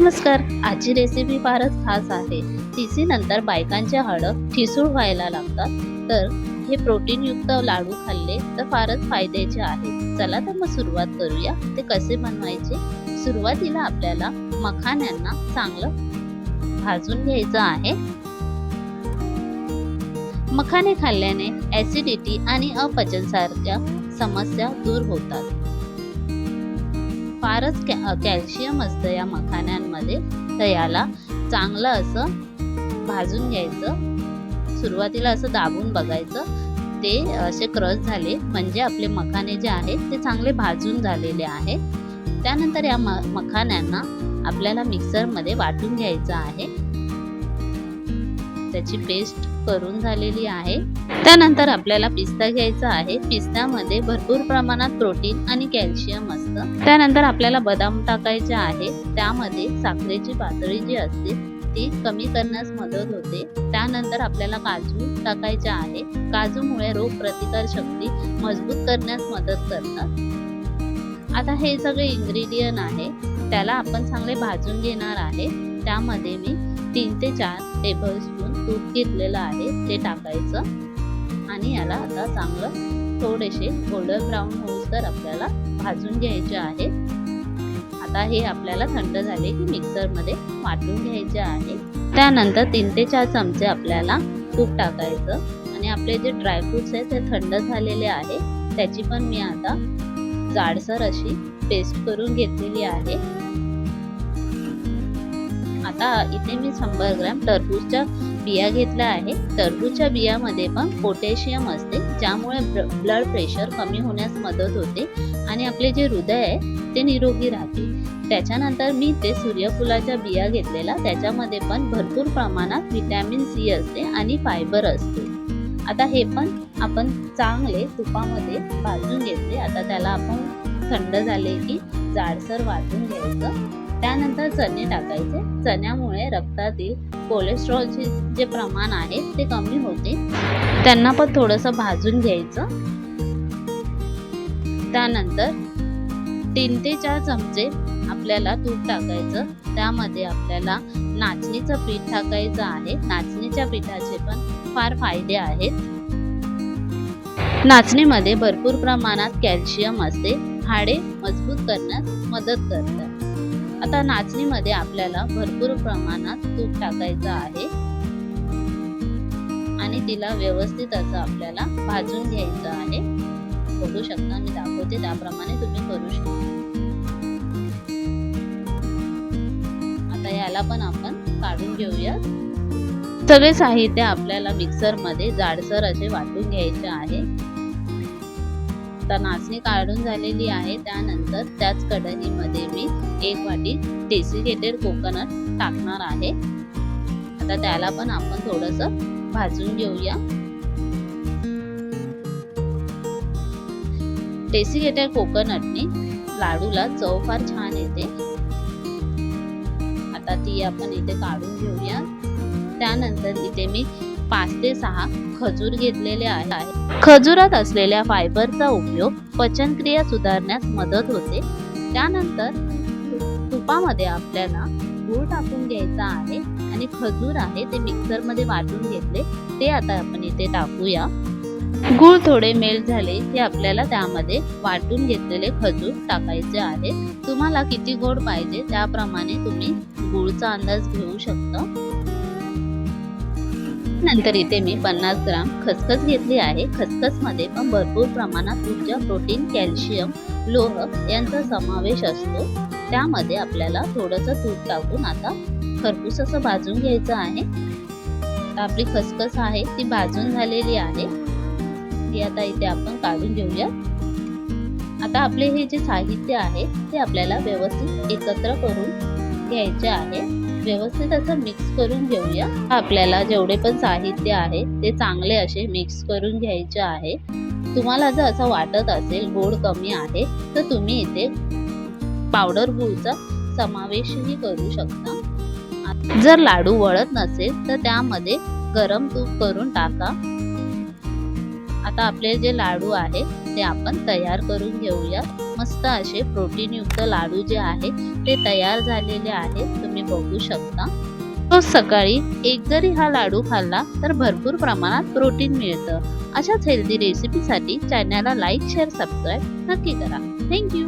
नमस्कार आजची रेसिपी फारच खास आहे. तिसी नंतर बायकांचे हाडं ठिसूळ व्हायला लागतात. तर हे प्रोटीनयुक्त लाडू खाल्ले तर फारच फायद्याचे आहे. चला तर मग सुरुवात करूया. ते कसे बनवायचे? सुरुवातीला आपल्याला मखाण्यांना चांगलं भाजून घ्यायचं आहे. मखाने खाल्ल्याने ऍसिडिटी आणि अपचनसारख्या समस्या दूर होतात. फारच कॅ कॅल्शियम असतं या मखाण्यांमध्ये. तर याला चांगलं असं भाजून घ्यायचं. सुरुवातीला असं दाबून बघायचं. ते असे क्रश झाले. म्हणजे आपले मखाने जे आहेत ते चांगले भाजून झालेले आहेत. त्यानंतर या म मखाण्यांना आपल्याला मिक्सरमध्ये वाटून घ्यायचं आहे. त्याची पेस्ट करून झालेली आहे. त्यानंतर आपल्याला पिस्ता घ्यायचा आहे. पिस्त्यामध्ये भरपूर प्रमाणात प्रोटीन आणि कॅल्शियम असतं. त्यानंतर आपल्याला बदाम टाकायचे आहे. त्यामध्ये साखरेची पातळी जी असते ती कमी करण्यास मदत होते. त्यानंतर आपल्याला काजू टाकायचे आहे. काजूमुळे रोग प्रतिकार शक्ती मजबूत करण्यास मदत करतात. आता हे सगळे इन्ग्रेडियंट आहे. त्याला आपण चांगले भाजून घेणार आहे. त्यामध्ये मी तीन ते चार टेबल स्पून तूप घेतलेलं आहे ते टाकायचं. आणि याला आता चांगलं थोडेसे गोल्डन ब्राऊन होऊसर तर आपल्याला भाजून घ्यायचे आहे आता हे आपल्याला थंड झाले की मिक्सरमध्ये वाटून घ्यायचे आहे. त्यानंतर तीन ते चार चमचे आपल्याला तूप टाकायचं. आणि आपले जे ड्रायफ्रुट्स आहेत ते थंड झालेले आहे. त्याची पण मी आता जाडसर अशी पेस्ट करून घेतलेली आहे. आता इथे मी शंभर ग्रॅम टरबूजच्या बिया घेतल्या आहे. टरबूजच्या बियामध्ये पण पोटॅशियम असते ज्यामुळे ब्लड प्रेशर कमी होण्यास मदत होते आणि आपले जे हृदय आहे ते निरोगी राहते. त्याच्यानंतर मी ते सूर्यफुलाच्या बिया घेतलेला त्याच्यामध्ये पण भरपूर प्रमाणात व्हिटॅमिन सी असते आणि फायबर असते. आता हे पण आपण चांगले तुपामध्ये भाजून घेतले. आता त्याला आपण थंड झाले की जाडसर वाटून घ्यायचं. त्यानंतर चणे टाकायचे. चण्यामुळे रक्तातील कोलेस्ट्रॉलचे जे प्रमाण आहे ते कमी होते. त्यांना पण थोडंसं भाजून घ्यायचं. त्यानंतर तीन ते चार चमचे आपल्याला तूप टाकायचं. त्यामध्ये आपल्याला नाचणीचं पीठ टाकायचं आहे. नाचणीच्या पिठाचे पण फार फायदे आहेत. नाचणीमध्ये भरपूर प्रमाणात कॅल्शियम असते. हाडे मजबूत करण्यास मदत करतात. आता नाचणीमध्ये आपल्याला भरपूर प्रमाणात तूप टाकायचं आहे. आणि तिला व्यवस्थित असं आपल्याला भाजून घ्यायचं आहे. बघू शकता मी दाखवते. त्याप्रमाणे तुम्ही करू शकता. आता याला पण आपण काढून घेऊया. सगळे साहित्य आपल्याला मिक्सरमध्ये जाडसर असे वाटून घ्यायचे आहे. आता नाचणी काढून झालेली आहे. त्यानंतर त्याच कढईमध्ये मी एक वाटी डेसिकेटेड कोकोनट टाकणार आहे. आता त्याला पण आपण थोडस भाजून घेऊया. डेसिकेटेड कोकोनटने लाडूला चव फार छान येते. आता ती आपण इथे काढून घेऊया. त्यानंतर इथे मी पाच ते सहा खजूर घेतलेले आहे खजुरात असलेल्या फायबरचा उपयोग पचनक्रिया सुधारण्यास मदत होते. त्यानंतर तुपामध्ये आपल्याला गूळ टाकून घ्यायचा आहे आणि खजूर आहे ते मिक्सरमध्ये वाटून घेतले. ते आता आपण इथे टाकूया. गूळ थोडे मेल्ट झाले की आपल्याला त्यामध्ये वाटून घेतलेले खजूर टाकायचे आहे तुम्हाला किती गोड पाहिजे त्याप्रमाणे तुम्ही गूळचा अंदाज घेऊ शकता. नंतर इथे मी पन्नास ग्राम खसखस घेतली आहे. खसखसमध्ये पण भरपूर प्रमाणात ऊर्जा प्रोटीन कॅल्शियम लोह यांचा समावेश असतो. त्यामध्ये आपल्याला थोडंसं तूप टाकून आता खरपूस असं भाजून घ्यायचं आहे. आपली खसखस आहे ती भाजून झालेली आहे. ती आता इथे आपण काढून घेऊया आता आपले हे जे साहित्य आहे ते आपल्याला व्यवस्थित एकत्र करून घ्यायचे आहे. व्यवस्थित असं मिक्स करून घेऊया. आपल्याला जेवढे पण साहित्य आहे ते चांगले असे मिक्स करून घ्यायचे आहे. तुम्हाला जर असं वाटत असेल गोड कमी आहे तर तुम्ही इथे पावडर गुळचा समावेशही करू शकता. जर लाडू वळत नसेल तर त्यामध्ये गरम तूप करून टाका. आता आपले जे लाडू आहे ते आपण तयार करून घेऊया. मस्त असे प्रोटीनयुक्त लाडू जे आहे ते तयार झालेले आहे. तुम्ही बघू शकता. रोज सकाळी एक जरी हा लाडू खाल्ला तर भरपूर प्रमाणात प्रोटीन मिळतं. अशाच हेल्दी रेसिपीसाठी चॅनलला लाईक शेअर सबस्क्राईब नक्की करा. थँक्यू